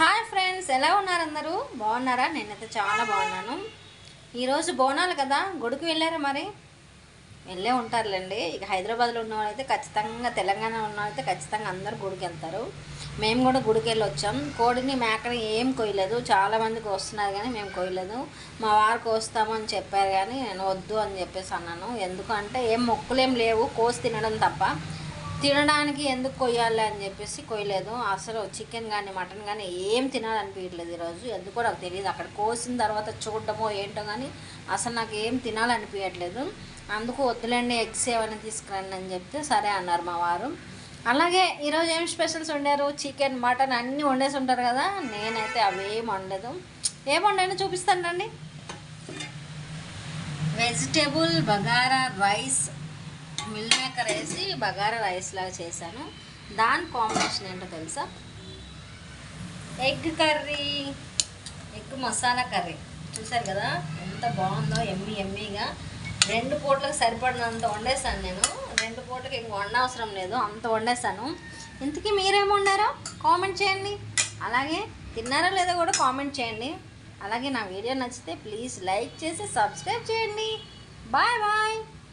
Hi friends ఎలా ఉన్నారు అందరూ? బాగున్నారా? నేనైతే చాలా బాగున్నాను. ఈరోజు బోనాలు కదా గుడికి వెళ్ళారా మరి? వెళ్ళే ఉంటారులేండి. ఇక హైదరాబాద్లో ఉన్న వాళ్ళైతే ఖచ్చితంగా తెలంగాణ ఉన్న వాళ్ళైతే ఖచ్చితంగా అందరూ గుడికి వెళ్తారు. మేము కూడా గుడికి వెళ్ళి వచ్చాం. కోడిని మేకని ఏం కొయ్యలేదు. చాలామంది కోస్తున్నారు వస్తున్నారు కానీ మేము కొయ్యలేదు. మా వారు కోస్తాము అని చెప్పారు కానీ నేను వద్దు అని చెప్పేసి అన్నాను. ఎందుకంటే ఏం మొక్కులేం లేవు. కోసి తినడం తప్ప. తినడానికి ఎందుకు కొయ్యాలి అని చెప్పేసి కొయ్యలేదు. అసలు చికెన్ కానీ మటన్ కానీ ఏం తినాలనిపించట్లేదు ఈరోజు. ఎందుకో నాకు తెలియదు అక్కడ కోసిన తర్వాత చూడడమో ఏంటో కానీ అసలు నాకు ఏం తినాలనిపించట్లేదు. అందుకు వద్దులేండి ఎగ్స్ ఏమైనా తీసుకురండి అని చెప్తే సరే అన్నారు మా వారు. అలాగే ఈరోజు ఏం స్పెషల్స్ వండారు? చికెన్ మటన్ అన్నీ వండేసి ఉంటారు కదా. నేనైతే అవేమి వండలేదు. ఏం వండాను చూపిస్తాను రండి. Vegetable bagara rice meal maker వేసి బగారా రైస్ లాగా చేశాను. దాని కాంబినేషన్ ఏంటో తెలుసా? Egg curry. Egg masala curry. చూసారు కదా? ఎంత బాగుందో ఎమ్మి ఎమ్మిగా. రెండు పూటలకు సరిపడినంత వండేసాను నేను. రెండు పూటకి ఇంక వండవసరం లేదు. అంత వండేసాను ఇంతకీ మీరేం వండారో కామెంట్ చేయండి. అలాగే తిన్నారో లేదో కూడా కామెంట్ చేయండి. అలాగే నా వీడియో నచ్చితే ప్లీజ్ లైక్ చేసి సబ్స్క్రైబ్ చేయండి. Bye bye.